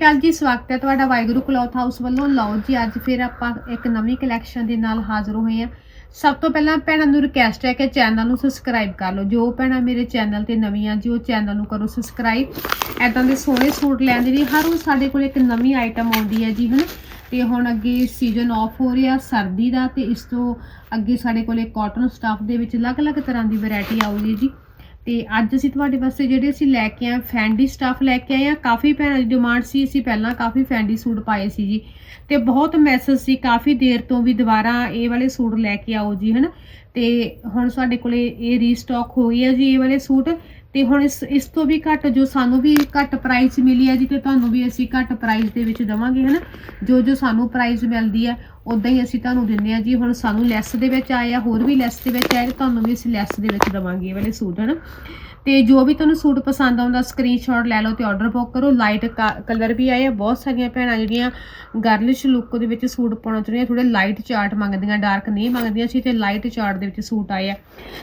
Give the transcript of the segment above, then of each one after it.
ਕੱਲ ਜੀ, ਸਵਾਗਤ ਹੈ ਤੁਹਾਡਾ ਵਾਹਿਗੁਰੂ ਕਲੌਥ ਹਾਊਸ ਵੱਲੋਂ। ਲਓ ਜੀ, ਅੱਜ ਫਿਰ ਆਪਾਂ ਇੱਕ ਨਵੀਂ ਕਲੈਕਸ਼ਨ ਦੇ ਨਾਲ ਹਾਜ਼ਰ ਹੋਏ ਹਾਂ। ਸਭ ਤੋਂ ਪਹਿਲਾਂ ਭੈਣਾਂ ਨੂੰ ਰਿਕਵੈਸਟ ਹੈ ਕਿ ਚੈਨਲ ਨੂੰ ਸਬਸਕ੍ਰਾਈਬ ਕਰ ਲਓ। ਜੋ ਭੈਣਾਂ ਮੇਰੇ ਚੈਨਲ ਤੇ ਨਵੀਆਂ ਜੀ, ਉਹ ਚੈਨਲ ਨੂੰ ਕਰੋ ਸਬਸਕ੍ਰਾਈਬ ਐਦਾਂ ਦੇ ਸੋਹਣੇ ਸੂਟ ਲੈਣ ਦੇ ਲਈ ਹਰ ਰੋਜ਼ ਸਾਡੇ ਕੋਲ ਇੱਕ ਨਵੀਂ ਆਈਟਮ ਆਉਂਦੀ ਹੈ ਜੀ, ਹਨ? ਤੇ ਹੁਣ ਅੱਗੇ ਸੀਜ਼ਨ ਆਫ ਹੋ ਰਿਹਾ, ਸਰਦੀ ਦਾ, ਤੇ ਇਸ ਤੋਂ ਅੱਗੇ ਸਾਡੇ ਕੋਲੇ ਕਾਟਨ ਸਟਾਫ ਦੇ ਵਿੱਚ ਅਲੱਗ-ਅਲੱਗ ਤਰ੍ਹਾਂ ਦੀ ਵੈਰਾਈਟੀ ਆਊਗੀ ਜੀ। ਤੇ ਅੱਜ ਅਸੀਂ ਤੁਹਾਡੇ ਵਾਸਤੇ ਜਿਹੜੇ ਅਸੀਂ ਲੈ ਕੇ ਆਏ ਫੈਂਡੀ ਸਟਾਫ ਲੈ ਕੇ ਆਏ ਆ, ਕਾਫੀ ਭੈਣਾਂ ਦੀ ਡਿਮਾਂਡ ਸੀ, ਅਸੀਂ ਪਹਿਲਾਂ ਕਾਫੀ ਫੈਂਡੀ ਸੂਟ ਪਾਏ ਸੀ ਜੀ। ਤੇ ਬਹੁਤ ਮੈਸੇਜ ਸੀ, ਕਾਫੀ ਦੇਰ ਤੋਂ ਵੀ ਦੁਬਾਰਾ ਇਹ ਵਾਲੇ ਸੂਟ ਲੈ ਕੇ ਆਓ ਜੀ, ਹਨ? ਤੇ ਹੁਣ ਸਾਡੇ ਕੋਲੇ ਇਹ ਰੀਸਟਾਕ ਹੋ ਗਈ ਹੈ ਜੀ ਇਹ ਵਾਲੇ ਸੂਟ। ਤੇ ਹੁਣ ਇਸ ਇਸ ਤੋਂ ਵੀ ਘੱਟ ਜੋ ਸਾਨੂੰ ਵੀ ਘੱਟ ਪ੍ਰਾਈਸ ਮਿਲੀ ਹੈ ਜੀ ਤੇ ਤੁਹਾਨੂੰ ਵੀ ਅਸੀਂ ਘੱਟ ਪ੍ਰਾਈਸ ਦੇ ਵਿੱਚ ਦਵਾਂਗੇ, ਹਨਾ? ਜੋ ਜੋ ਸਾਨੂੰ ਪ੍ਰਾਈਸ ਮਿਲਦੀ ਹੈ ਉਦਾਂ ਹੀ ਅਸੀਂ ਤੁਹਾਨੂੰ ਦਿੰਨੇ ਆ ਜੀ। ਹੁਣ ਸਾਨੂੰ ਲੈਸ ਦੇ ਵਿੱਚ ਆਏ ਆ, ਹੋਰ ਵੀ ਲੈਸ ਦੇ ਵਿੱਚ ਆਏ, ਤੇ ਤੁਹਾਨੂੰ ਵੀ ਅਸੀਂ ਲੈਸ ਦੇ ਵਿੱਚ ਦਵਾਂਗੇ ਇਹ ਵਾਲੇ ਸੂਟ, ਹਨਾ? ਤੇ ਜੋ ਵੀ ਤੁਹਾਨੂੰ ਸੂਟ ਪਸੰਦ ਆਉਂਦਾ ਸਕਰੀਨਸ਼ਾਟ ਲੈ ਲਓ ਤੇ ਆਰਡਰ ਬੁੱਕ ਕਰੋ। ਲਾਈਟ ਕਲਰ ਵੀ ਆਏ ਆ, ਬਹੁਤ ਸਾਰੀਆਂ ਭੈਣਾਂ ਜਿਹੜੀਆਂ ਗਰਲਿਸ਼ ਲੁੱਕ ਦੇ ਵਿੱਚ ਸੂਟ ਪਾਉਣਾ ਚਾਹੁੰਦੀਆਂ ਥੋੜੇ ਲਾਈਟ ਚਾਰਟ ਮੰਗਦੀਆਂ ਡਾਰਕ ਨਹੀਂ ਮੰਗਦੀਆਂ ਸੀ ਤੇ ਲਾਈਟ ਚਾਰਟ ਦੇ ਵਿੱਚ ਸੂਟ ਆਏ ਆ।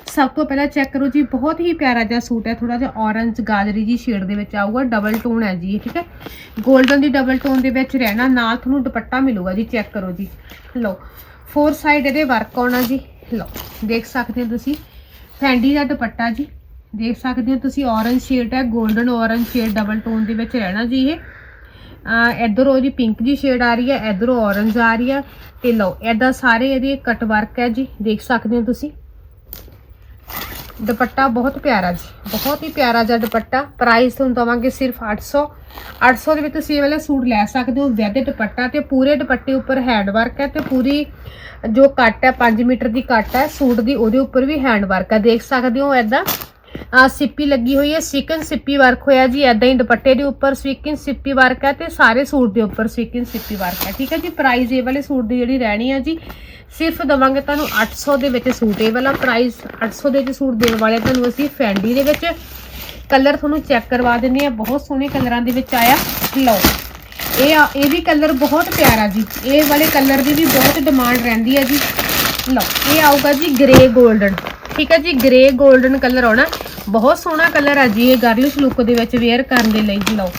ਸਭ ਤੋਂ ਪਹਿਲਾਂ ਚੈੱਕ ਕਰੋ ਜੀ, ਬਹੁਤ ਹੀ ਪਿਆਰਾ ਜਿਹਾ ਸੂਟ ਹੈ ਥੋੜਾ ਜਿਹਾ ਔਰੰਜ ਗਾਜਰੀ ਜੀ ਸ਼ੇਡ ਦੇ ਵਿੱਚ ਆਊਗਾ ਡਬਲ ਟੋਨ ਹੈ ਜੀ ਠੀਕ ਹੈ? 골ਡਨ ਦੀ ਡਬਲ ਟੋਨ ਦੇ ਵਿੱਚ ਰਹਿਣਾ, ਨਾਲ ਤੁਹਾਨੂੰ ਦੁਪੱਟਾ ਮਿਲੂਗਾ ਜੀ ਚੈੱਕ ਕਰੋ ਜੀ। ਲਓ ਫੋਰ ਸਾਈਡ ਇਹਦੇ ਵਰਕ ਆਉਣਾ ਜੀ, ਲਓ, ਦੇਖ ਸਕਦੇ ਹੋ ਤੁਸੀਂ। ਫੈਂਡੀ ਦਾ ਦੁਪੱਟਾ ਜੀ ਦੇਖ ਸਕਦੇ ਹੋ ਤੁਸੀਂ ਔਰੰਜ ਸ਼ੇਡ ਹੈ golden orange shade double tone ਦੇ ਵਿੱਚ ਰਹਿਣਾ ਜੀ ਇਹ। ਅਹ ਇੱਧਰੋਂ ਜੀ ਪਿੰਕ ਜੀ ਸ਼ੇਡ ਆ ਰਹੀ ਹੈ, ਇੱਧਰੋਂ ਔਰੰਜ ਆ ਰਹੀ ਹੈ ਤੇ ਲਓ ਐਦਾਂ ਸਾਰੇ ਇਹਦੇ ਕਟ ਵਰਕ ਹੈ ਜੀ, ਦੇਖ ਸਕਦੇ ਹੋ ਤੁਸੀਂ। ਦੁਪੱਟਾ ਬਹੁਤ ਪਿਆਰਾ ਜੀ, ਬਹੁਤ ਹੀ ਪਿਆਰਾ ਜਿਹਾ ਦੁਪੱਟਾ। ਪ੍ਰਾਈਸ ਤੁਹਾਨੂੰ ਦਵਾਂਗੇ ਸਿਰਫ 800 800 ਦੇ ਵਿੱਚ ਤੁਸੀਂ ਇਹ ਵਾਲਾ ਸੂਟ ਲੈ ਸਕਦੇ ਹੋ ਵਿਆਹ ਦੇ ਦੁਪੱਟਾ ਤੇ ਪੂਰੇ ਦੁਪੱਟੇ ਉੱਪਰ ਹੈਂਡ ਵਰਕ ਹੈ ਤੇ ਪੂਰੀ ਜੋ ਕੱਟ ਹੈ 5 ਮੀਟਰ ਦੀ ਕੱਟ ਹੈ, ਸੂਟ ਦੀ ਉਹਦੇ ਉੱਪਰ ਵੀ ਹੈਂਡ ਵਰਕ ਹੈ। ਦੇਖ ਸਕਦੇ ਹੋ ਐਦਾਂ ਸਿੱਪੀ ਲੱਗੀ ਹੋਈ ਹੈ ਸਿਕਨ ਸਿੱਪੀ ਵਰਕ ਹੋਇਆ ਜੀ ਐਦਾਂ ਹੀ ਦੁਪੱਟੇ ਦੇ ਉੱਪਰ ਸਵਿਕਨ ਸਿੱਪੀ ਵਰਕ ਹੈ ਤੇ ਸਾਰੇ ਸੂਟ ਦੇ ਉੱਪਰ ਸਵਿਕਨ ਸਿੱਪੀ ਵਰਕ ਹੈ, ਠੀਕ ਹੈ ਜੀ? ਪ੍ਰਾਈਸ ਇਹ ਵਾਲੇ ਸੂਟ ਦੀ ਜਿਹੜੀ ਰਹਿਣੀ ਹੈ ਜੀ, ਸਿਰਫ ਦਵਾਂਗੇ ਤੁਹਾਨੂੰ 800 ਦੇ ਵਿੱਚ ਸੂਟ, ਇਹ ਵਾਲਾ ਪ੍ਰਾਈਸ 800 ਦੇ ਵਿੱਚ ਸੂਟ ਦੇਣ ਵਾਲੇ ਤੁਹਾਨੂੰ ਅਸੀਂ ਫੈਂਡੀ ਦੇ ਵਿੱਚ ਕਲਰ ਤੁਹਾਨੂੰ ਚੈੱਕ ਕਰਵਾ ਦਿੰਨੇ ਆ ਬਹੁਤ ਸੋਹਣੇ ਕਲਰਾਂ ਦੇ ਵਿੱਚ ਆਇਆ, ਲਓ। ਇਹ ਆ- ਇਹ ਵੀ ਕਲਰ ਬਹੁਤ ਪਿਆਰਾ ਜੀ, ਇਹ ਵਾਲੇ ਕਲਰ ਦੀ ਵੀ ਬਹੁਤ ਡਿਮਾਂਡ ਰਹਿੰਦੀ ਹੈ ਜੀ। ਲਓ, ਇਹ ਆਊਗਾ ਜੀ ਗ੍ਰੇ 골ਡਨ ਠੀਕ ਹੈ ਜੀ? ਗ੍ਰੇ 골ਡਨ ਕਲਰ ਆਉਣਾ। ਬਹੁਤ ਸੋਹਣਾ ਕਲਰ ਆ ਜੀ, ਇਹ ਗਰਲਿਸ਼ ਲੁੱਕ ਦੇ ਵਿੱਚ ਵੇਅਰ ਕਰਨ ਦੇ ਲਈ ਲਓ।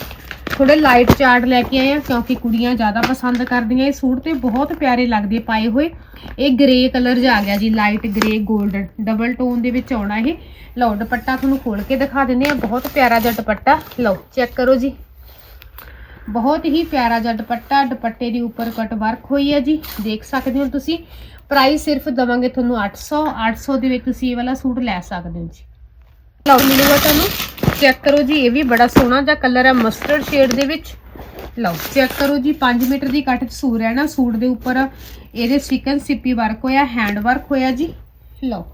ਥੋੜੇ ਲਾਈਟ ਚਾਰਟ ਲੈ ਕੇ ਆਏ ਆ, ਕਿਉਂਕਿ ਕੁੜੀਆਂ ਜ਼ਿਆਦਾ ਪਸੰਦ ਕਰਦੀਆਂ, ਇਹ ਸੂਟ ਤੇ ਬਹੁਤ ਪਿਆਰੇ ਲੱਗਦੇ ਪਾਏ ਹੋਏ। ਇਹ ਗ੍ਰੇ ਕਲਰ ਜਿਹਾ ਆ ਗਿਆ ਜੀ light grey golden double tone ਦੇ ਵਿੱਚ ਆਉਣਾ ਇਹ। ਲਓ, ਦੁਪੱਟਾ ਤੁਹਾਨੂੰ ਖੋਲ ਕੇ ਦਿਖਾ ਦਿੰਦੇ ਆ, ਬਹੁਤ ਪਿਆਰਾ ਜਿਹਾ ਦੁਪੱਟਾ। ਲਓ ਚੈੱਕ ਕਰੋ ਜੀ। ਬਹੁਤ ਹੀ ਪਿਆਰਾ ਜਿਹਾ ਦੁਪੱਟਾ, ਦੁਪੱਟੇ ਦੇ ਉੱਪਰ ਕਟ ਵਰਕ ਹੋਈ ਹੈ ਜੀ। ਦੇਖ ਸਕਦੇ ਹੋ ਤੁਸੀਂ ਪ੍ਰਾਈਸ ਸਿਰਫ ਦਵਾਂਗੇ ਤੁਹਾਨੂੰ 800 800 ਦੇ ਵਿੱਚ ਤੁਸੀਂ ਇਹ ਵਾਲਾ ਸੂਟ ਲੈ ਸਕਦੇ ਹੋ ਜੀ। ਲਓ, ਮਿਲੂਗਾ ਤੁਹਾਨੂੰ। ਚੈੱਕ ਕਰੋ ਜੀ, ਇਹ ਵੀ ਬੜਾ ਸੋਹਣਾ ਜਿਹਾ ਕਲਰ ਹੈ ਮਸਟਰਡ ਸ਼ੇਡ ਦੇ ਵਿੱਚ। ਲਓ ਚੈੱਕ ਕਰੋ ਜੀ 5 ਮੀਟਰ ਦੀ ਕੱਟ ਸੂਰ ਹੈ ਨਾ, ਸੂਟ ਦੇ ਉੱਪਰ। ਇਹਦੇ ਸਿਕਨ ਸਿੱਪੀ ਵਰਕ ਹੋਇਆ ਹੈਂਡ ਵਰਕ ਹੋਇਆ ਜੀ। ਲਓ,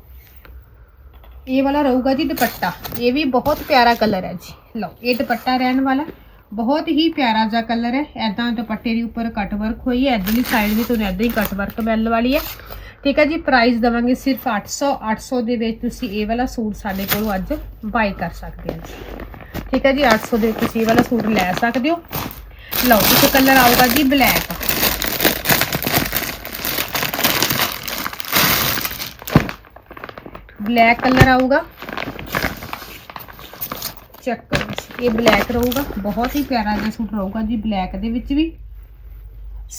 ਇਹ ਵਾਲਾ ਰਹੂਗਾ ਜੀ ਦੁਪੱਟਾ। ਇਹ ਵੀ ਬਹੁਤ ਪਿਆਰਾ ਕਲਰ ਹੈ ਜੀ। ਲਓ, ਇਹ ਦੁਪੱਟਾ ਰਹਿਣ ਵਾਲਾ। ਬਹੁਤ ਹੀ ਪਿਆਰਾ ਜਿਹਾ ਕਲਰ ਹੈ। ਐਦਾਂ ਦੁਪੱਟੇ ਦੇ ਉੱਪਰ ਕੱਟ ਵਰਕ ਹੋਈ ਹੈ। ਇਧਰਲੀ ਸਾਈਡ ਵੀ ਤੁਹਾਨੂੰ ਐਦਾਂ ਹੀ ਕੱਟ ਵਰਕ ਮਿਲਣ ਵਾਲੀ ਹੈ। ਠੀਕ ਹੈ ਜੀ ਪ੍ਰਾਈਸ ਦਵਾਂਗੇ ਸਿਰਫ 800 800 ਦੇ ਵਿੱਚ ਤੁਸੀਂ ਇਹ ਵਾਲਾ ਸੂਟ ਸਾਡੇ ਕੋਲੋਂ ਅੱਜ ਬਾਈ ਕਰ ਸਕਦੇ ਹੋ ਜੀ। ਠੀਕ ਹੈ ਜੀ 800 ਦੇ ਵਿੱਚ ਤੁਸੀਂ ਇਹ ਵਾਲਾ ਸੂਟ ਲੈ ਸਕਦੇ ਹੋ। ਲਓ, ਇੱਕ ਕਲਰ ਆਊਗਾ ਜੀ ਬਲੈਕ ਬਲੈਕ ਕਲਰ ਆਊਗਾ। ਚੈੱਕ ਕਰੋ ਇਹ ਬਲੈਕ ਰਹੂਗਾ, ਬਹੁਤ ਹੀ ਪਿਆਰਾ ਜਿਹਾ ਸੂਟ ਰਹੂਗਾ ਜੀ ਬਲੈਕ ਦੇ ਵਿੱਚ ਵੀ।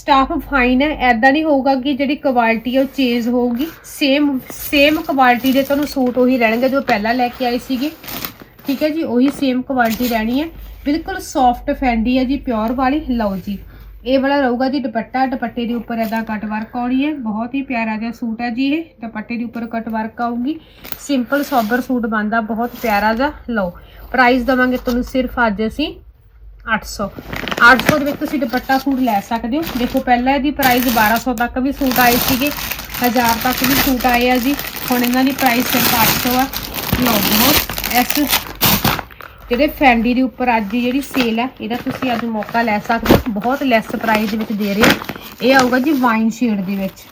ਸਟਾਫ ਫਾਈਨ ਹੈ ਐਦਾਂ ਨਹੀਂ ਹੋਊਗਾ ਕਿ ਜਿਹੜੀ ਕੁਆਲਿਟੀ ਹੈ ਉਹ ਚੇਂਜ ਹੋਊਗੀ। ਸੇਮ ਸੇਮ ਕੁਆਲਿਟੀ ਦੇ ਤੁਹਾਨੂੰ ਸੂਟ ਉਹੀ ਰਹਿਣਗੇ ਜੋ ਪਹਿਲਾਂ ਲੈ ਕੇ ਆਏ ਸੀਗੇ। ਠੀਕ ਹੈ ਜੀ, ਉਹੀ ਸੇਮ ਕੁਆਲਿਟੀ ਰਹਿਣੀ ਹੈ। ਬਿਲਕੁਲ ਸੌਫਟ ਫੈਂਡੀ ਹੈ ਜੀ ਪਿਓਰ ਵਾਲੀ। ਲਓ ਜੀ, ਇਹ ਵਾਲਾ ਰਹੂਗਾ ਜੀ ਦੁਪੱਟਾ। ਦੁਪੱਟੇ ਦੇ ਉੱਪਰ ਐਦਾਂ ਕੱਟ ਵਰਕ ਆਉਣੀ ਹੈ। ਬਹੁਤ ਹੀ ਪਿਆਰਾ ਜਿਹਾ ਸੂਟ ਹੈ ਜੀ ਇਹ। ਦੁਪੱਟੇ ਦੇ ਉੱਪਰ ਕੱਟ ਵਰਕ ਆਊਗੀ। ਸਿੰਪਲ ਸੋਬਰ ਸੂਟ ਬਣਦਾ, ਬਹੁਤ ਪਿਆਰਾ ਜਿਹਾ। ਲਓ ਪ੍ਰਾਈਸ ਦਵਾਂਗੇ ਤੁਹਾਨੂੰ ਸਿਰਫ ਅੱਜ ਅਸੀਂ। 800 800 ਦੇ ਵਿੱਚ ਤੁਸੀਂ ਦੁਪੱਟਾ ਸੂਟ ਲੈ ਸਕਦੇ ਹੋ। ਦੇਖੋ, ਪਹਿਲਾਂ ਇਹਦੀ ਪ੍ਰਾਈਸ 1200 ਤੱਕ ਵੀ ਸੂਟ ਆਏ ਸੀਗੇ। 1000 ਤੱਕ ਵੀ ਸੂਟ ਆਏ ਆ ਜੀ। ਹੁਣ ਇਹਨਾਂ ਦੀ ਪ੍ਰਾਈਸ ਸਿਰਫ 800 ਆ। ਲਓ ਬਹੁਤ ਇਸ ਜਿਹੜੇ ਫੈਂਡੀ ਦੇ ਉੱਪਰ ਅੱਜ ਦੀ ਜਿਹੜੀ ਸੇਲ ਆ, ਇਹਦਾ ਤੁਸੀਂ ਅੱਜ ਮੌਕਾ ਲੈ ਸਕਦੇ ਹੋ। ਬਹੁਤ ਲੈਸ ਪ੍ਰਾਈਸ ਦੇ ਵਿੱਚ ਦੇ ਰਹੇ ਆ। ਇਹ ਆਊਗਾ ਜੀ ਵਾਈਨ ਸ਼ੇਡ ਦੇ ਵਿੱਚ।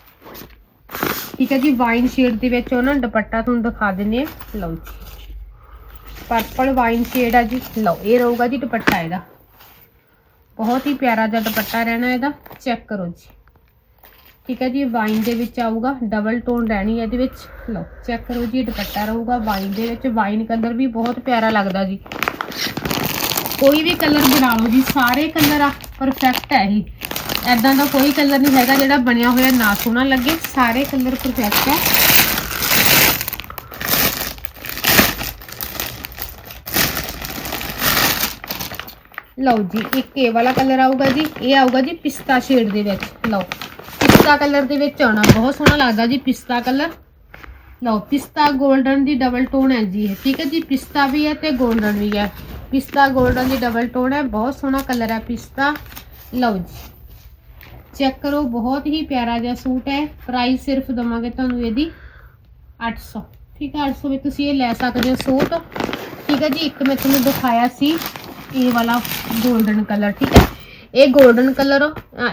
ਠੀਕ ਹੈ ਜੀ ਵਾਈਨ ਸ਼ੇਡ ਦੇ ਵਿੱਚ ਉਹਨਾਂ ਦੁਪੱਟਾ ਤੁਹਾਨੂੰ ਦਿਖਾ ਦਿੰਨੇ ਆ। ਲਓ ਜੀ। ਪਰਪਲ ਵਾਈਨ ਸ਼ੇਡ ਆ ਜੀ। ਲਓ, ਇਹ ਰਹੂਗਾ ਜੀ ਦੁਪੱਟਾ ਇਹਦਾ। ਬਹੁਤ ਹੀ ਪਿਆਰਾ ਜਿਹਾ ਦੁਪੱਟਾ ਰਹਿਣਾ ਇਹਦਾ ਚੈੱਕ ਕਰੋ ਜੀ। ਠੀਕ ਹੈ ਜੀ ਵਾਈਨ ਦੇ ਵਿੱਚ ਆਊਗਾ ਡਬਲ ਟੋਨ ਰਹਿਣੀ ਹੈ ਇਹਦੇ ਵਿੱਚ। ਲਓ ਚੈੱਕ ਕਰੋ ਜੀ ਇਹ ਦੁਪੱਟਾ ਰਹੂਗਾ ਵਾਈਨ ਦੇ ਵਿੱਚ। ਵਾਈਨ ਕਲਰ ਵੀ ਬਹੁਤ ਪਿਆਰਾ ਲੱਗਦਾ ਜੀ। ਕੋਈ ਵੀ ਕਲਰ ਬਣਾ ਲਓ ਜੀ, ਸਾਰੇ ਕਲਰ ਆ ਪਰਫੈਕਟ ਹੈ ਇਹ। ਐਦਾਂ ਦਾ ਕੋਈ ਕਲਰ ਨਹੀਂ ਹੈਗਾ ਜਿਹੜਾ ਬਣਿਆ ਹੋਇਆ ਨਾ ਸੋਹਣਾ ਲੱਗੇ, ਸਾਰੇ ਕਲਰ ਪਰਫੈਕਟ ਹੈ। ਲਓ ਜੀ, ਇੱਕ ਇਹ ਵਾਲਾ ਕਲਰ ਆਊਗਾ ਜੀ, ਇਹ ਆਊਗਾ ਜੀ ਪਿਸਤਾ ਸ਼ੇਡ ਦੇ ਵਿੱਚ। ਲਓ, ਪਿਸਤਾ ਕਲਰ ਦੇ ਵਿੱਚ ਆਉਣਾ, ਬਹੁਤ ਸੋਹਣਾ ਲੱਗਦਾ ਜੀ ਪਿਸਤਾ ਕਲਰ ਲਓ, ਪਿਸਤਾ 골ਡਨ ਦੀ ਡਬਲ ਟੋਨ ਹੈ ਜੀ ਇਹ, ਠੀਕ ਹੈ ਜੀ, ਪਿਸਤਾ ਵੀ ਹੈ ਤੇ 골ਡਨ ਵੀ ਹੈ। ਪਿਸਤਾ 골ਡਨ ਦੀ ਡਬਲ ਟੋਨ ਹੈ, ਬਹੁਤ ਸੋਹਣਾ ਕਲਰ ਹੈ ਪਿਸਤਾ। ਲਓ ਜੀ ਚੈੱਕ ਕਰੋ, ਬਹੁਤ ਹੀ ਪਿਆਰਾ ਜਿਹਾ ਸੂਟ ਹੈ ਪ੍ਰਾਈਸ ਸਿਰਫ ਦਵਾਂਗੇ ਤੁਹਾਨੂੰ ਇਹਦੀ 800 ਠੀਕ ਹੈ 800 ਵਿੱਚ ਤੁਸੀਂ ਇਹ ਲੈ ਸਕਦੇ ਹੋ ਸੂਟ। ਠੀਕ ਹੈ ਜੀ, ਇੱਕ ਮੈਂ ਤੁਹਾਨੂੰ ਦਿਖਾਇਆ ਸੀ। ਇਹ ਵਾਲਾ ਗੋਲਡਨ ਕਲਰ ਠੀਕ ਹੈ? ਇਹ ਗੋਲਡਨ ਕਲਰ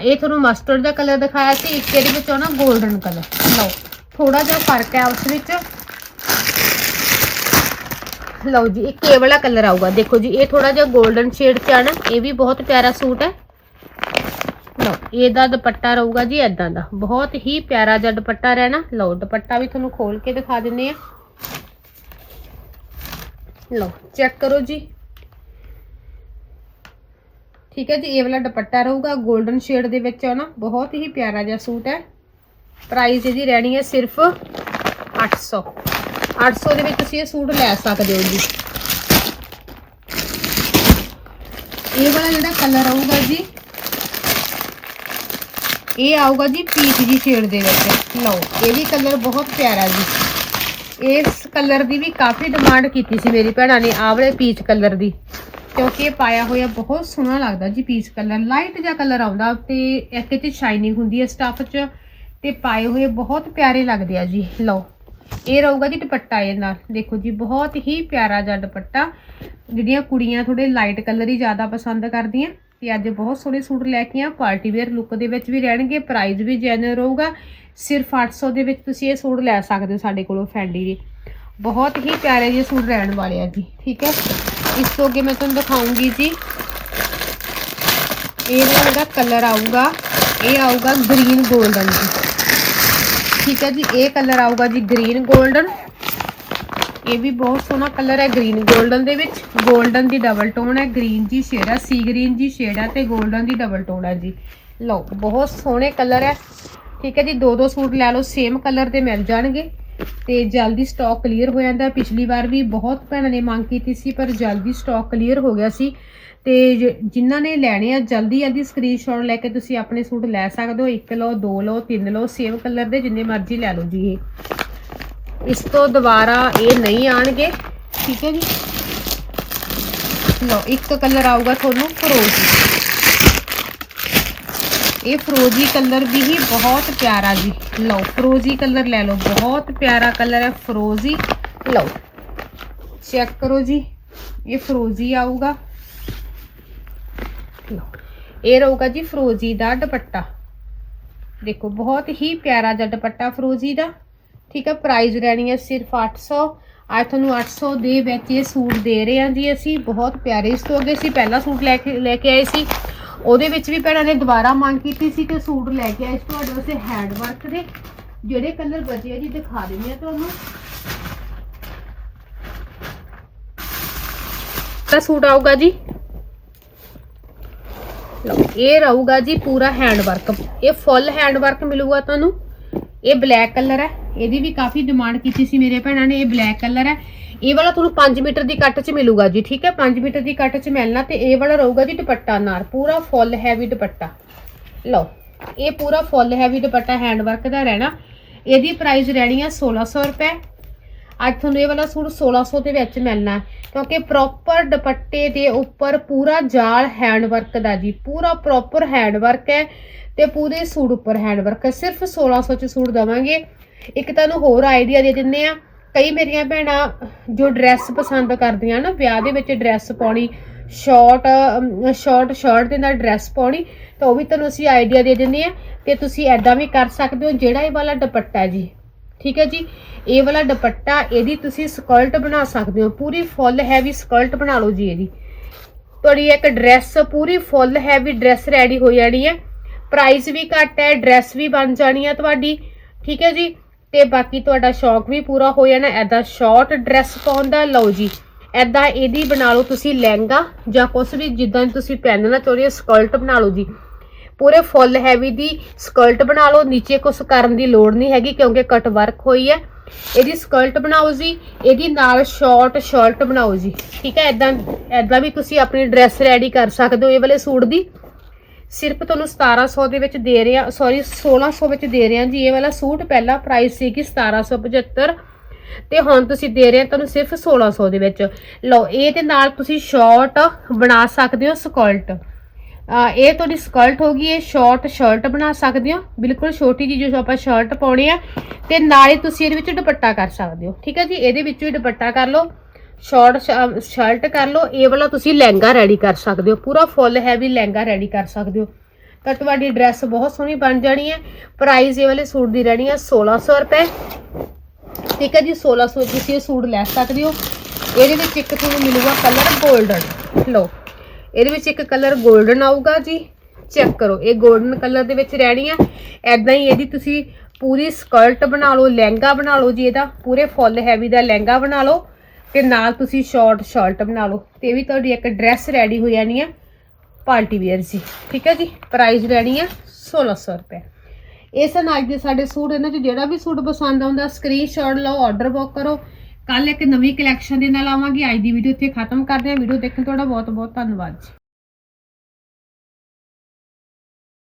ਇਹ ਤੁਹਾਨੂੰ ਮਸਟਰਡ ਦਾ ਕਲਰ ਦਿਖਾਇਆ ਸੀ, ਇੱਕ ਇਹਦੇ ਵਿੱਚ ਆਉਣਾ ਗੋਲਡਨ ਕਲਰ ਲਓ ਥੋੜਾ ਜਿਹਾ ਫ਼ਰਕ ਹੈ ਉਸ ਵਿੱਚ। ਲਓ ਜੀ ਇਹ ਕੇ ਵਾਲਾ ਕਲਰ ਆਊਗਾ। ਦੇਖੋ ਜੀ, ਇਹ ਥੋੜਾ ਜਿਹਾ ਗੋਲਡਨ ਸ਼ੇਡ ਚ ਆਣਾ, ਇਹ ਵੀ ਬਹੁਤ ਪਿਆਰਾ ਸੂਟ ਹੈ। ਲਓ, ਇਹਦਾ ਦੁਪੱਟਾ ਰਹੂਗਾ ਜੀ ਇਦਾਂ ਦਾ। ਬਹੁਤ ਹੀ ਪਿਆਰਾ ਜਿਹਾ ਦੁਪੱਟਾ ਰਹਿਣਾ। ਲਓ, ਦੁਪੱਟਾ ਵੀ ਤੁਹਾਨੂੰ ਖੋਲ ਕੇ ਦਿਖਾ ਦਿੰਨੇ ਆ ਲਓ ਚੈੱਕ ਕਰੋ ਜੀ। ਠੀਕ ਹੈ ਜੀ, ਇਹ ਵਾਲਾ ਦੁਪੱਟਾ ਰਹੂਗਾ 골ਡਨ ਸ਼ੇਡ ਦੇ ਵਿੱਚ ਆਣਾ ਬਹੁਤ ਹੀ ਪਿਆਰਾ ਜਿਹਾ ਸੂਟ ਹੈ। ਪ੍ਰਾਈਸ ਇਹਦੀ ਰਹਿਣੀ ਹੈ ਸਿਰਫ 800 800 ਦੇ ਵਿੱਚ ਤੁਸੀਂ ਇਹ ਸੂਟ ਲੈ ਸਕਦੇ ਹੋ ਜੀ। ਇਹ ਵਾਲਾ ਜਿਹੜਾ ਕਲਰ ਆਊਗਾ ਜੀ, ਇਹ ਆਊਗਾ ਜੀ ਪੀਚ ਜੀ ਸ਼ੇਡ ਦੇ ਵਿੱਚ। ਲਓ, ਇਹ ਵੀ ਕਲਰ ਬਹੁਤ ਪਿਆਰਾ ਜੀ। ਇਸ ਕਲਰ ਦੀ ਵੀ ਕਾਫੀ ਡਿਮਾਂਡ ਕੀਤੀ ਸੀ ਮੇਰੀ ਭੈਣਾਂ ਨੇ, ਆਹ ਵਾਲੇ ਪੀਚ ਕਲਰ ਦੀ। ਕਿਉਂਕਿ ਇਹ ਪਾਇਆ ਹੋਇਆ ਬਹੁਤ ਸੋਹਣਾ ਲੱਗਦਾ ਜੀ ਪੀਚ ਕਲਰ ਲਾਈਟ ਜਿਹਾ ਕਲਰ ਆਉਂਦਾ ਤੇ ਇੱਕ ਤੇ ਸ਼ਾਈਨਿੰਗ ਹੁੰਦੀ ਹੈ ਸਟਫ 'ਚ ਤੇ ਪਾਏ ਹੋਏ ਬਹੁਤ ਪਿਆਰੇ ਲੱਗਦੇ ਆ ਜੀ, ਲਓ। ਇਹ ਰਹੂਗਾ ਜੀ ਦੁਪੱਟਾ ਇਹ ਨਾਲ। ਦੇਖੋ ਜੀ, ਬਹੁਤ ਹੀ ਪਿਆਰਾ ਜਿਹਾ ਦੁਪੱਟਾ। ਜਿਹੜੀਆਂ ਕੁੜੀਆਂ ਥੋੜੇ ਲਾਈਟ ਕਲਰ ਹੀ ਜ਼ਿਆਦਾ ਪਸੰਦ ਕਰਦੀਆਂ ਤੇ ਅੱਜ ਬਹੁਤ ਸੋਹਣੇ ਸੂਟ ਲੈ ਕੇ ਆ। ਪਾਰਟੀ ਵੇਅਰ ਲੁੱਕ ਦੇ ਵਿੱਚ ਵੀ ਰਹਿਣਗੇ ਪ੍ਰਾਈਸ ਵੀ ਜੈਨੂਅਰ ਰਹੂਗਾ। ਸਿਰਫ 800 ਦੇ ਵਿੱਚ ਤੁਸੀਂ ਇਹ ਸੂਟ ਲੈ ਸਕਦੇ ਹੋ ਸਾਡੇ ਕੋਲੋਂ ਫੈਂਡੀ ਦੇ। ਬਹੁਤ ਹੀ ਪਿਆਰੇ ਜਿਹੇ ਸੂਟ ਰਹਿਣ ਵਾਲੇ ਆ ਜੀ, ਠੀਕ ਹੈ? ਇਸ ਤੋਂ ਅੱਗੇ ਮੈਂ ਤੁਹਾਨੂੰ ਦਿਖਾਉਂਗੀ ਜੀ। ਇਹ ਜਿਹੜਾ ਕਲਰ ਆਊਗਾ, ਇਹ ਆਊਗਾ ਗ੍ਰੀਨ ਗੋਲਡਨ ਜੀ। ਠੀਕ ਹੈ ਜੀ, ਇਹ ਕਲਰ ਆਊਗਾ ਜੀ ਗ੍ਰੀਨ ਗੋਲਡਨ ਇਹ ਵੀ ਬਹੁਤ ਸੋਹਣਾ ਕਲਰ ਹੈ ਗ੍ਰੀਨ ਗੋਲਡਨ ਦੇ ਵਿੱਚ। ਗੋਲਡਨ ਦੀ ਡਬਲ ਟੋਨ ਹੈ ਗ੍ਰੀਨ ਜੀ ਸ਼ੇਡ ਹੈ ਸੀ ਗ੍ਰੀਨ ਜੀ ਸ਼ੇਡ ਹੈ ਤੇ ਗੋਲਡਨ ਦੀ ਡਬਲ ਟੋਨ ਹੈ ਜੀ। ਲਓ, ਬਹੁਤ ਸੋਹਣੇ ਕਲਰ ਹੈ। ਠੀਕ ਹੈ ਜੀ ਦੋ ਦੋ ਸੂਟ ਲੈ ਲਓ ਸੇਮ ਕਲਰ ਦੇ ਮਿਲ ਜਾਣਗੇ। ਤੇ ਜਲਦੀ ਸਟਾਕ ਕਲੀਅਰ ਹੋ ਜਾਂਦਾ। ਪਿਛਲੀ ਵਾਰ ਵੀ ਬਹੁਤ ਭੈਣਾਂ ਨੇ ਮੰਗ ਕੀਤੀ ਸੀ, ਪਰ ਜਲਦੀ ਸਟਾਕ ਕਲੀਅਰ ਹੋ ਗਿਆ ਸੀ। ਤੇ ਜ- ਜਿਨ੍ਹਾਂ ਨੇ ਲੈਣੇ ਆ, ਜਲਦੀ ਜਲਦੀ ਸਕਰੀਨਸ਼ਾਟ ਲੈ ਕੇ ਤੁਸੀਂ ਆਪਣੇ ਸੂਟ ਲੈ ਸਕਦੇ ਹੋ। ਇੱਕ ਲਓ, ਦੋ ਲਓ, ਤਿੰਨ ਲਓ ਸੇਮ ਕਲਰ ਦੇ, ਜਿੰਨੇ ਮਰਜ਼ੀ ਲੈ ਲਓ ਜੀ ਇਹ। ਇਸ ਤੋਂ ਦੁਬਾਰਾ ਇਹ ਨਹੀਂ ਆਣਗੇ। ਠੀਕ ਹੈ ਜੀ? ਲਓ, ਇੱਕ ਕਲਰ ਆਊਗਾ ਤੁਹਾਨੂੰ ਫਰੋਜ਼ੀ ਇਹ ਫਰੋਜ਼ੀ ਕਲਰ ਵੀ ਹੀ ਬਹੁਤ ਪਿਆਰਾ ਜੀ। ਲਓ, ਫਰੋਜ਼ੀ ਕਲਰ ਲੈ ਲਓ, ਬਹੁਤ ਪਿਆਰਾ ਕਲਰ ਹੈ ਫਰੋਜ਼ੀ। ਲਓ ਚੈੱਕ ਕਰੋ ਜੀ, ਇਹ ਫਰੋਜ਼ੀ ਆਊਗਾ। ਲਓ, ਇਹ ਰਹੂਗਾ ਜੀ ਫਰੋਜ਼ੀ ਦਾ ਦੁਪੱਟਾ। ਦੇਖੋ, ਬਹੁਤ ਹੀ ਪਿਆਰਾ ਜਿਹਾ ਦੁਪੱਟਾ ਫਰੋਜ਼ੀ ਦਾ। ਠੀਕ ਹੈ ਪ੍ਰਾਈਸ ਰਹਿਣੀ ਹੈ ਸਿਰਫ 800 ਅੱਜ ਤੁਹਾਨੂੰ 800 ਦੇ ਵਿੱਚ ਇਹ ਸੂਟ ਦੇ ਰਹੇ ਹਾਂ ਜੀ ਅਸੀਂ। ਬਹੁਤ ਪਿਆਰੇ ਇਸ ਤੋਂ ਅੱਗੇ ਅਸੀਂ ਪਹਿਲਾ ਸੂਟ ਲੈ ਕੇ ਲੈ ਕੇ ਆਏ ਸੀ। ਉਹਦੇ ਵਿੱਚ ਵੀ ਭੈਣਾਂ ਨੇ ਦੁਬਾਰਾ ਮੰਗ ਕੀਤੀ ਸੀ ਕਿ ਸੂਟ ਲੈ ਕੇ ਆਏ ਸੀ ਤੁਹਾਡੇ ਵਾਸਤੇ ਹੈਂਡ ਵਰਕ ਦੇ, ਜਿਹੜੇ ਕਲਰ ਬਚੇ ਜੀ ਦਿਖਾ ਦਿੰਦੇ ਆ ਤੁਹਾਨੂੰ। ਤਾਂ ਸੂਟ ਆਊਗਾ ਜੀ। ਲਓ, ਇਹ ਰਹੂਗਾ ਜੀ ਪੂਰਾ ਹੈਂਡ ਵਰਕ ਇਹ ਫੁੱਲ ਹੈਂਡ ਵਰਕ ਮਿਲੂਗਾ ਤੁਹਾਨੂੰ। ਇਹ ਬਲੈਕ ਕਲਰ ਹੈ। ਇਹਦੀ ਵੀ ਕਾਫੀ ਡਿਮਾਂਡ ਕੀਤੀ ਸੀ ਮੇਰੇ ਭੈਣਾਂ ਨੇ। ਇਹ ਬਲੈਕ ਕਲਰ ਹੈ। ਇਹ ਵਾਲਾ ਤੁਹਾਨੂੰ 5 ਮੀਟਰ ਦੀ ਕੱਟ 'ਚ ਮਿਲੂਗਾ ਜੀ, ਠੀਕ ਹੈ? 5 ਮੀਟਰ ਦੀ ਕੱਟ 'ਚ ਮਿਲਣਾ ਤੇ ਇਹ ਵਾਲਾ ਰਹੂਗਾ ਜੀ ਦੁਪੱਟਾ ਨਾਲ, ਪੂਰਾ ਫੁੱਲ ਹੈਵੀ ਦੁਪੱਟਾ। ਲਓ, ਇਹ ਪੂਰਾ ਫੁੱਲ ਹੈਵੀ ਦੁਪੱਟਾ ਹੈਂਡ ਵਰਕ ਦਾ ਰਹਿਣਾ। ਇਹਦੀ ਪ੍ਰਾਈਸ ਰਹਿਣੀ ਹੈ 1600 ਰੁਪਏ। ਅੱਜ ਤੁਹਾਨੂੰ ਇਹ ਵਾਲਾ ਸੂਟ 1600 ਦੇ ਵਿੱਚ ਮਿਲਣਾ ਕਿਉਂਕਿ ਪ੍ਰੋਪਰ ਦੁਪੱਟੇ ਦੇ ਉੱਪਰ ਪੂਰਾ ਜਾਲ ਹੈਂਡ ਵਰਕ ਦਾ ਜੀ, ਪੂਰਾ ਪ੍ਰੋਪਰ ਹੈਂਡ ਵਰਕ ਹੈ ਤੇ ਪੂਰੇ ਸੂਟ ਉੱਪਰ ਹੈਂਡ ਵਰਕ ਹੈ। ਸਿਰਫ 1600 ਚ ਸੂਟ ਦਵਾਂਗੇ। ਇੱਕ ਤੁਹਾਨੂੰ ਹੋਰ ਆਈਡੀਆ ਦੇ ਦਿੰਨੇ ਆ ਕਈ ਮੇਰੀਆਂ ਭੈਣਾਂ ਜੋ ਡਰੈਸ ਪਸੰਦ ਕਰਦੀਆਂ ਨਾ, ਵਿਆਹ ਦੇ ਵਿੱਚ ਡਰੈਸ ਪਾਉਣੀ ਸ਼ਾਰਟ ਸ਼ਾਰਟ ਸ਼ਰਟ ਦੇ ਨਾਲ ਡਰੈਸ ਪਾਉਣੀ, ਤਾਂ ਉਹ ਵੀ ਤੁਹਾਨੂੰ ਅਸੀਂ ਆਈਡੀਆ ਦੇ ਦਿੰਦੇ ਆ ਤੇ ਤੁਸੀਂ ਐਦਾਂ ਵੀ ਕਰ ਸਕਦੇ ਹੋ, ਜਿਹੜਾ ਇਹ ਵਾਲਾ ਦੁਪੱਟਾ ਜੀ। ਠੀਕ ਹੈ ਜੀ? ਇਹ ਵਾਲਾ ਦੁਪੱਟਾ, ਇਹਦੀ ਤੁਸੀਂ ਸਕਰਟ ਬਣਾ ਸਕਦੇ ਹੋ, ਪੂਰੀ ਫੁੱਲ ਹੈਵੀ ਸਕਰਟ ਬਣਾ ਲਓ ਜੀ ਇਹਦੀ। ਤੁਹਾਡੀ ਇੱਕ ਡਰੈਸ ਪੂਰੀ ਫੁੱਲ ਹੈਵੀ ਡਰੈਸ ਰੈਡੀ ਹੋ ਜਾਣੀ ਹੈ। ਪ੍ਰਾਈਸ ਵੀ ਘੱਟ ਹੈ ਡਰੈਸ ਵੀ ਬਣ ਜਾਣੀ ਹੈ ਤੁਹਾਡੀ। ਠੀਕ ਹੈ ਜੀ? ਤੇ ਬਾਕੀ ਤੁਹਾਡਾ ਸ਼ੌਕ ਵੀ ਪੂਰਾ ਹੋ ਜਾਣਾ ਐਦਾਂ ਸ਼ਾਰਟ ਡਰੈਸ ਪਾਉਣ ਦਾ, ਲਓ ਜੀ ਐਦਾਂ ਇਹਦੀ ਬਣਾ ਲਓ ਤੁਸੀਂ ਲਹਿੰਗਾ ਜਾਂ ਕੁਛ ਵੀ, ਜਿੱਦਾਂ ਤੁਸੀਂ ਪਹਿਨਣਾ ਚਾਹੁੰਦੇ ਹੋ ਸਕਰਟ ਬਣਾ ਲਓ ਜੀ। ਪੂਰੇ ਫੁੱਲ ਹੈਵੀ ਦੀ ਸਕਰਟ ਬਣਾ ਲਓ, ਨੀਚੇ ਕੁਛ ਕਰਨ ਦੀ ਲੋੜ ਨਹੀਂ ਹੈਗੀ, ਕਿਉਂਕਿ ਕਟ ਵਰਕ ਹੋਈ ਹੈ। ਇਹਦੀ ਸਕਰਟ ਬਣਾਓ ਜੀ, ਇਹਦੀ ਨਾਲ ਸ਼ਾਰਟ ਸ਼ਰਟ ਬਣਾਓ ਜੀ, ਠੀਕ ਹੈ? ਐਦਾਂ ਐਦਾਂ ਵੀ ਤੁਸੀਂ ਆਪਣੀ ਡਰੈਸ ਰੈਡੀ ਕਰ ਸਕਦੇ ਹੋ, ਇਹ ਵਾਲੇ ਸੂਟ ਦੀ। ਸਿਰਫ ਤੁਹਾਨੂੰ 1700 ਦੇ ਵਿੱਚ ਦੇ ਰਹੇ ਆ ਸੌਰੀ 1600 ਵਿੱਚ ਦੇ ਰਹੇ ਆ ਜੀ। ਇਹ ਵਾਲਾ ਸੂਟ ਪਹਿਲਾ ਪ੍ਰਾਈਸ ਸੀਗੀ 1775 ਤੇ ਹੁਣ ਤੁਸੀਂ ਦੇ ਰਹੇ ਆ ਤੁਹਾਨੂੰ ਸਿਰਫ 1600 ਦੇ ਵਿੱਚ। ਲਓ, ਇਹ ਦੇ ਨਾਲ ਤੁਸੀਂ ਸ਼ਾਰਟ ਬਣਾ ਸਕਦੇ ਹੋ ਸਕਲਟ ਇਹ ਤੁਹਾਡੀ ਸਕਰਟ ਹੋਗੀ ਇਹ ਸ਼ਾਰਟ ਸ਼ਰਟ ਬਣਾ ਸਕਦੇ ਹੋ। ਬਿਲਕੁਲ ਛੋਟੀ ਜਿਹੀ ਜੋ ਆਪਾਂ ਸ਼ਰਟ ਪਾਉਣੀ ਆ, ਤੇ ਹੀ ਤੁਸੀਂ ਇਹਦੇ ਵਿੱਚ ਦੁਪੱਟਾ ਕਰ ਸਕਦੇ ਹੋ। ਠੀਕ ਹੈ ਜੀ? ਇਹਦੇ ਵਿੱਚੋਂ ਹੀ ਦੁਪੱਟਾ ਕਰ ਲਓ। ਸ਼ਾਰਟ ਸ਼ਰਟ ਕਰ ਲਓ, ਇਹ ਵਾਲਾ ਤੁਸੀਂ ਲਹਿੰਗਾ ਰੈਡੀ ਕਰ ਸਕਦੇ ਹੋ। ਪੂਰਾ ਫੁੱਲ ਹੈਵੀ ਲਹਿੰਗਾ ਰੈਡੀ ਕਰ ਸਕਦੇ ਹੋ। ਤਾਂ ਤੁਹਾਡੀ ਡਰੈਸ ਬਹੁਤ ਸੋਹਣੀ ਬਣ ਜਾਣੀ ਹੈ। ਪ੍ਰਾਈਸ ਇਹ ਵਾਲੇ ਸੂਟ ਦੀ ਰਹਿਣੀ ਹੈ 1600 ਰੁਪਏ। ਠੀਕ ਹੈ ਜੀ 1600 ਤੁਸੀਂ ਇਹ ਸੂਟ ਲੈ ਸਕਦੇ ਹੋ। ਇਹਦੇ ਵਿੱਚ ਇੱਕ ਤੁਹਾਨੂੰ ਮਿਲੂਗਾ ਕਲਰ ਗੋਲਡਨ ਲਓ, ਇਹਦੇ ਵਿੱਚ ਇੱਕ ਕਲਰ ਗੋਲਡਨ ਆਊਗਾ ਜੀ। ਚੈੱਕ ਕਰੋ, ਇਹ ਗੋਲਡਨ ਕਲਰ ਦੇ ਵਿੱਚ ਰਹਿਣੀ ਹੈ। ਐਦਾਂ ਹੀ ਇਹਦੀ ਤੁਸੀਂ ਪੂਰੀ ਸਕਰਟ ਬਣਾ ਲਓ, ਲਹਿੰਗਾ ਬਣਾ ਲਓ ਜੀ ਇਹਦਾ। ਪੂਰੇ ਫੁੱਲ ਹੈਵੀ ਦਾ ਲਹਿੰਗਾ ਬਣਾ ਲਓ। ਤੇ ਨਾਲ ਤੁਸੀਂ ਸ਼ਾਰਟ ਸ਼ਰਟ ਬਣਾ ਲਓ ਤੇ ਇਹ ਵੀ ਤੁਹਾਡੀ ਇੱਕ ਡਰੈਸ ਰੈਡੀ ਹੋ ਜਾਣੀ ਆ, ਪਾਰਟੀ ਵੇਅਰ ਜੀ। ਠੀਕ ਹੈ ਜੀ? ਪ੍ਰਾਈਸ ਰਹਿਣੀ ਆ 1600 ਰੁਪਏ। ਇਸ ਨਾਲ ਦੇ ਸਾਡੇ ਸੂਟ, ਇਹਨਾਂ 'ਚ ਜਿਹੜਾ ਵੀ ਸੂਟ ਪਸੰਦ ਆਉਂਦਾ ਸਕਰੀਨਸ਼ਾਟ ਲਓ ਆਰਡਰ ਬੁੱਕ ਕਰੋ। ਕੱਲ ਇੱਕ ਨਵੀਂ ਕਲੈਕਸ਼ਨ ਦੇ ਨਾਲ ਆਵਾਂਗੇ। ਅੱਜ ਦੀ ਵੀਡੀਓ ਇੱਥੇ ਖਤਮ ਕਰਦੇ ਹਾਂ। ਵੀਡੀਓ ਦੇਖਣ ਤੁਹਾਡਾ ਬਹੁਤ ਬਹੁਤ ਧੰਨਵਾਦ ਜੀ।